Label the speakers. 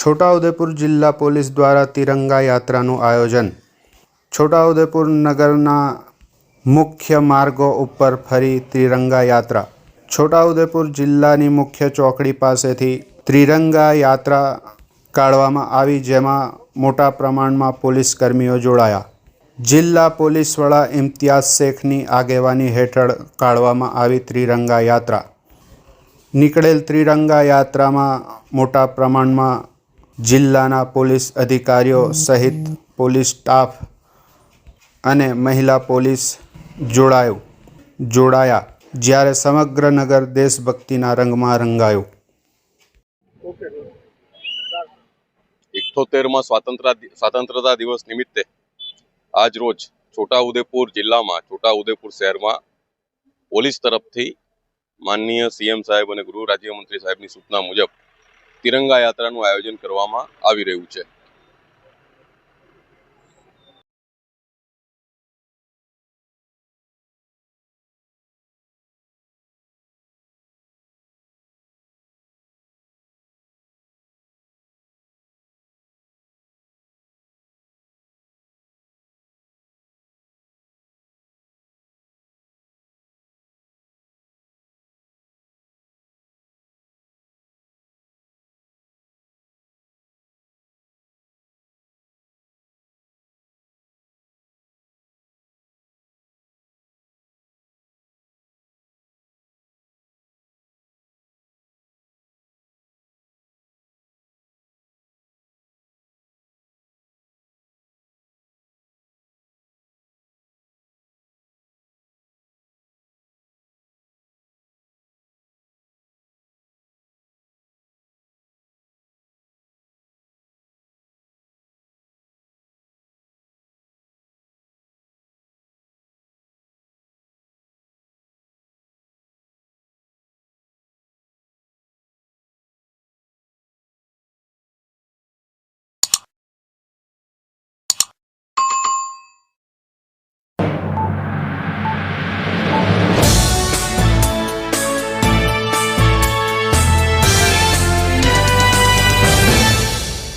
Speaker 1: છોટાઉદેપુર જિલ્લા પોલીસ દ્વારા તિરંગા યાત્રાનું આયોજન. છોટાઉદેપુર નગરના મુખ્ય માર્ગો ઉપર ફરી ત્રિરંગા યાત્રા. છોટાઉદેપુર જિલ્લાની મુખ્ય ચોકડી પાસેથી ત્રિરંગા યાત્રા કાઢવામાં આવી, જેમાં મોટા પ્રમાણમાં પોલીસ કર્મીઓ જોડાયા. જિલ્લા પોલીસ વડા ઇમ્તિયાઝ શેખની આગેવાની હેઠળ કાઢવામાં આવી ત્રિરંગા યાત્રા. નીકળેલ ત્રિરંગા યાત્રામાં મોટા પ્રમાણમાં જિલ્લાના પોલીસ અધિકારીઓ સહિત પોલીસ સ્ટાફ અને મહિલા પોલીસ જોડાયું જોડાયા જ્યારે સમગ્ર નગર દેશભક્તિના રંગમાં રંગાયું.
Speaker 2: ઇઠ્ઠોતેરમાં સ્વાતંત્ર્ય સ્વાતંત્રતા દિવસ નિમિત્તે આજ રોજ છોટાઉદેપુર જિલ્લામાં છોટાઉદેપુર શહેરમાં પોલીસ તરફથી માનનીય સીએમ સાહેબ અને ગૃહ રાજ્યમંત્રી સાહેબની સૂચના મુજબ તિરંગા યાત્રાનું આયોજન કરવામાં આવી રહ્યું છે.